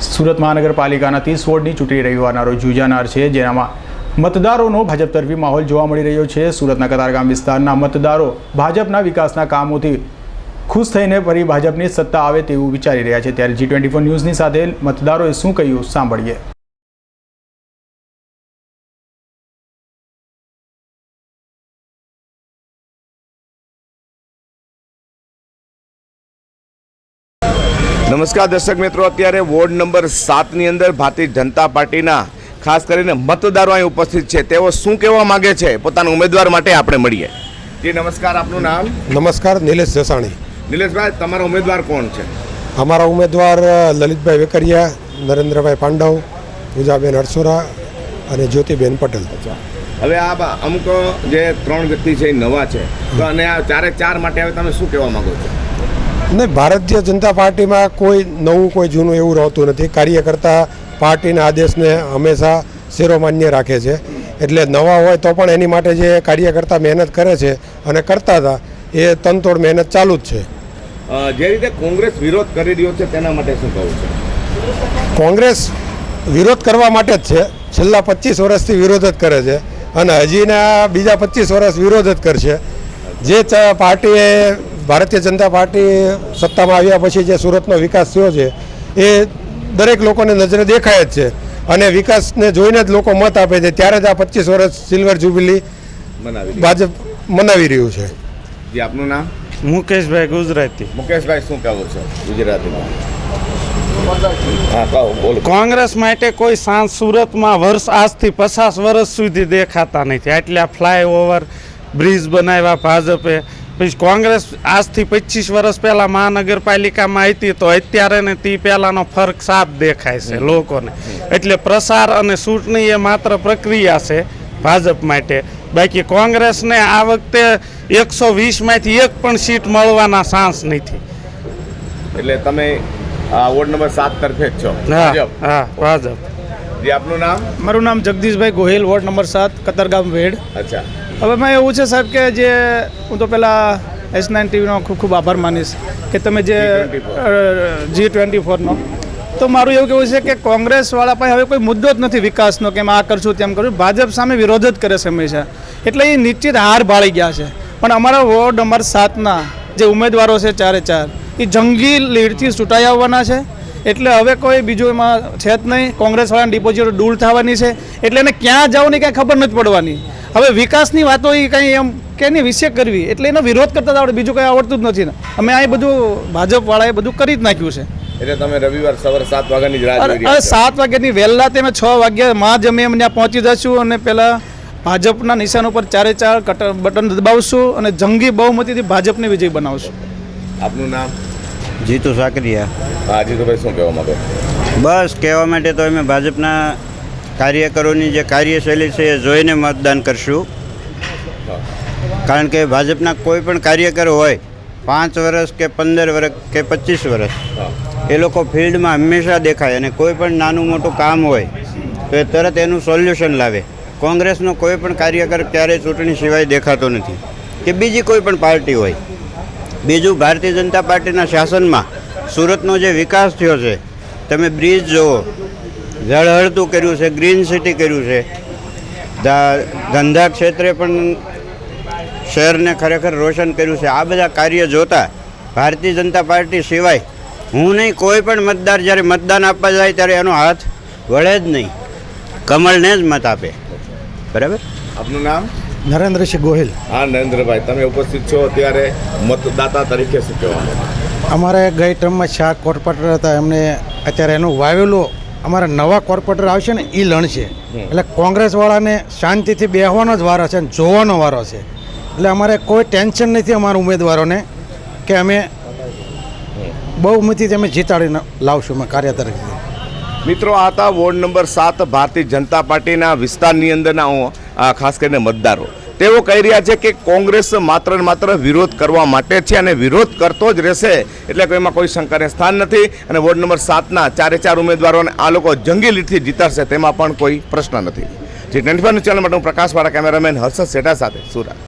સુરત મહાનગરપાલિકાના ત્રીસ વોર્ડની ચૂંટણી રવિવારના રોજ યોજાનાર છે. જેનામાં મતદારોનો ભાજપ તરફી માહોલ જોવા મળી રહ્યો છે. સુરતના કતારગામ વિસ્તારના મતદારો ભાજપના વિકાસના કામોથી ખુશ થઈને ફરી ભાજપની સત્તા આવે તેવું વિચારી રહ્યા છે. ત્યારે જી ટ્વેન્ટી ફોર ન્યૂઝની સાથે મતદારોએ શું કહ્યું? સાંભળીએ. નમસ્કાર દર્શક મિત્રો અત્યારે વોર્ડ નંબર સાતની અંદર ભારતીય જનતા પાર્ટીના ખાસ કરીને મતદારો અહીં ઉપસ્થિત છે. તેઓ શું કહેવા માંગે છે? પોતાના ઉમેદવાર માટે આપણે મળીએ. જી નમસ્કાર. આપનું નામ? નમસ્કાર નિલેશ જસાણી. નિલેશભાઈ તમારો ઉમેદવાર કોણ છે? અમારા ઉમેદવાર લલિતભાઈ વેકરિયા નરેન્દ્રભાઈ પાંડવ પૂજાબેન અરસોરા અને જ્યોતિબેન પટેલ. હવે આ અમુક જે ત્રણ વ્યક્તિ છે એ નવા છે. તો અને આ ચારે ચાર માટે હવે તમે શું કહેવા માંગો છો? ને ભારતીય જનતા પાર્ટીમાં કોઈ નવું કોઈ જૂનું એવું રહેતું નથી. કાર્યકર્તા પાર્ટીના આદેશને હંમેશા શિરોમાન્ય રાખે છે. એટલે નવા હોય તો પણ એની માટે જે કાર્યકર્તા મહેનત કરે છે અને કરતા હતા એ તનતોડ મહેનત ચાલુ જ છે. જે રીતે કોંગ્રેસ વિરોધ કરી રહ્યો છે તેના માટે શું કહું છે? કોંગ્રેસ વિરોધ કરવા માટે જ છે. છેલ્લા પચીસ વર્ષથી વિરોધ જ કરે છે અને હજીના બીજા પચીસ વર્ષ વિરોધ જ કરશે. જે પાર્ટીએ ભારતીય જનતા પાર્ટી સત્તામાં આવ્યા પછી જે સુરતનો વિકાસ થયો છે એ દરેક લોકોને નજરે દેખાય જ છે. અને વિકાસને જોઈને જ લોકો મત આપે છે. ત્યારે જ આ પચીસ વર્ષ સિલ્વર જ્યુબિલી બનાવી ભાજપ મનાવી રહ્યું છે. જી આપનું નામ? મુકેશભાઈ ગુજરાતી. મુકેશભાઈ શું કહેવું છે ગુજરાતીમાં? હા કહો બોલો. કોંગ્રેસ માટે કોઈ સાંજ સુરતમાં વર્ષ આજથી પચાસ વર્ષ સુધી દેખાતા નથી. આટલા ફ્લાયઓવર બ્રિજ બનાવ્યા ભાજપે. પછી કોંગ્રેસ આજથી પચીસ વર્ષ પહેલાં મહાનગરપાલિકામાં હતી તો અત્યારે ને તે પહેલાંનો ફરક સાફ દેખાય છે લોકોને. એટલે પ્રસાર અને ચૂંટણી એ માત્ર પ્રક્રિયા છે ભાજપ માટે. બાકી કોંગ્રેસને આ વખતે એકસો વીસમાંથી એક પણ સીટ મળવાના ચાન્સ નથી. એટલે તમે આ વોર્ડ નંબર સાત તરફે જ છો. હા ભાજપ. હા ભાજપ. જી આપનું નામ? મારું નામ જગદીશભાઈ ગોહિલ વોર્ડ નંબર સાત કતરગામ વેડ. અચ્છા. હવે મેં એવું છે સાહેબ કે જે હું તો પહેલાં એસ નાઇન ટીવીનો ખૂબ ખૂબ આભાર માનીશ કે તમે જે જી ટ્વેન્ટી ફોરનો તો મારું એવું કેવું છે કે કોંગ્રેસવાળા પાસે હવે કોઈ મુદ્દો જ નથી વિકાસનો કે આ કરશું તેમ કરશું. ભાજપ સામે વિરોધ જ કરે છે હંમેશા. એટલે એ નિશ્ચિત હાર ભાળી ગયા છે. પણ અમારા વોર્ડ નંબર સાતના જે ઉમેદવારો છે ચારે ચાર એ જંગી લીડથી ચૂંટાઈ આવવાના છે. એટલે હવે કોઈ બીજું એમાં છે જ નહીં. કોંગ્રેસવાળાની ડિપોઝિટ દૂર થવાની છે. એટલે એને ક્યાં જવાની કાંઈ ખબર નથી પડવાની. હવે વિકાસની વાતો એ કંઈ એમ કે એની વિશે કરવી. એટલે એનો વિરોધ કરતા આવડે બીજું કંઈ આવડતું જ નથી ને. અમે આ બધું ભાજપવાળાએ બધું કરી જ નાખ્યું છે. એટલે તમે રવિવાર સવારે સાત વાગ્યાની જ રાહ જોઈ રહ્યા સાત વાગ્યાની વહેલા તમે છ વાગ્યા માં જ અમે એમ ત્યાં પહોંચી જશું અને પેલા ભાજપના નિશાન ઉપર ચારે ચાર કટ- બટન દબાવશું અને જંગી બહુમતીથી ભાજપને વિજય બનાવશું. આપનું નામ? જીતુ સાકરિયા. હા જીતુભાઈ શું કહેવા માંગો? બસ કહેવા માટે તો અમે ભાજપના કાર્યકરોની જે કાર્યશૈલી છે એ જોઈને મતદાન કરશું. કારણ કે ભાજપના કોઈ પણ કાર્યકર હોય, પાંચ વર્ષ કે પંદર વર્ષ કે પચીસ વર્ષ, એ લોકો ફિલ્ડમાં હંમેશા દેખાય અને કોઈ પણ નાનું મોટું કામ હોય, તો એ તરત એનું સોલ્યુશન લાવે. કોંગ્રેસનો કોઈ પણ કાર્યકર ક્યારેય ચૂંટણી સિવાય દેખાતો નથી. કે બીજી કોઈ પણ પાર્ટી હોય. બીજું ભારતીય જનતા પાર્ટીના શાસનમાં સુરતનો જે વિકાસ થયો છે, તમે બ્રિજ જુઓ જળહળતું કર્યું છે ગ્રીન સિટી કર્યું છે. ધંધા ક્ષેત્રે પણ શહેરને ખરેખર રોશન કર્યું છે. આ બધા કાર્ય જોતા ભારતીય જનતા પાર્ટી સિવાય હું નહીં કોઈ પણ મતદાર જ્યારે મતદાન આપવા જાય ત્યારે એનો હાથ વળે જ નહીં. કમળને જ મત આપે. બરાબર? આપનું નામ? નરેન્દ્રસિંહ ગોહિલ. હા નરેન્દ્રભાઈ તમે ઉપસ્થિત છો ત્યારે મતદાતા તરીકે શું કહેવાનું? અમારે ગઈ ટર્મમાં ચાર કોર્પોરેટર હતા. એમને અત્યારે એનું વાવેલું અમારા નવા કોર્પોરેટર આવશે ને એ લણશે. એટલે કોંગ્રેસવાળાને શાંતિથી બેહવાનો જ વારો છે અને જોવાનો વારો છે. એટલે અમારે કોઈ ટેન્શન નથી અમારા ઉમેદવારોને કે અમે બહુમતીથી અમે જીતાડીને લાવશું અમે કાર્ય તરીકે મિત્રો આ હતા વોર્ડ નંબર સાત ભારતીય જનતા પાર્ટીના વિસ્તારની અંદરના ખાસ કરીને મતદારો. તેઓ કહી રહ્યા છે કે કોંગ્રેસ માત્ર ને માત્ર વિરોધ કરવા માટે છે અને વિરોધ કરતો જ રહેશે. એટલે એમાં કોઈ શંકાને સ્થાન નથી. અને વોર્ડ નંબર સાતના ચારે ચાર ઉમેદવારોને આ લોકો જંગી લીટથી જીતાડશે તેમાં પણ કોઈ પ્રશ્ન નથી. જે ટ્વેન્ટી ચેનલ માટે હું પ્રકાશવાળા કેમેરામેન હર્ષદ સેઠા સાથે સુરત.